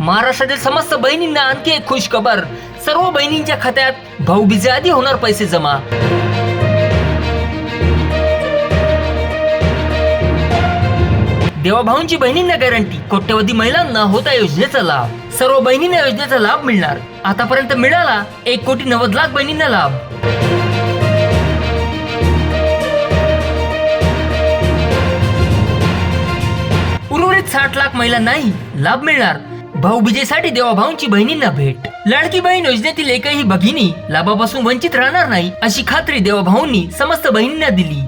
महाराष्ट्रातील समस्त बहिणींना आणखी एक खुश खबर सर्व बहिणींच्या खात्यात भाऊबीजे आधी होणार पैसे जमा. देवाभाऊंची बहिणींना गॅरंटी कोट्यवधी महिलांना होता योजनेचा लाभ. सर्व बहिणींना योजनेचा लाभ मिळणार. आतापर्यंत मिळाला एक कोटी नव्वद लाख बहिणींना लाभ. उर्वरित साठ लाख महिलांनाही लाभ मिळणार. भाऊबीजेसाठी देवाभाऊंची बहिणींना भेट. लाडकी बहीण योजनेतील एकही भगिनी लाभापासून वंचित राहणार नाही अशी खात्री देवाभाऊंनी समस्त बहिणींना दिली.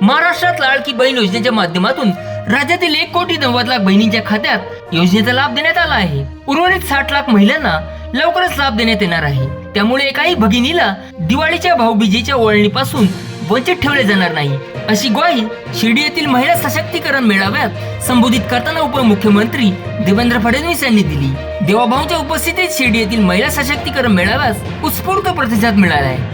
महाराष्ट्रात लाडकी बहीण योजनेच्या माध्यमातून राज्यातील एक कोटी नव्वद लाख बहिणींच्या खात्यात योजनेचा लाभ देण्यात आला आहे. उर्वरित साठ लाख महिलांना लवकरच लाभ देण्यात येणार आहे. त्यामुळे एकाही भगिनीला दिवाळीच्या भाऊबीजेच्या ओळणीपासून वंचित ठेवले जाणार नाही. अशी ग्वाही शिर्डी येथील महिला सशक्तीकरण मेळाव्यात संबोधित करताना उपमुख्यमंत्री देवेंद्र फडणवीस यांनी दिली. देवाभाऊंच्या उपस्थितीत शिर्डी येथील महिला सशक्तीकरण मेळाव्यास उत्स्फूर्त प्रतिसाद मिळाला आहे.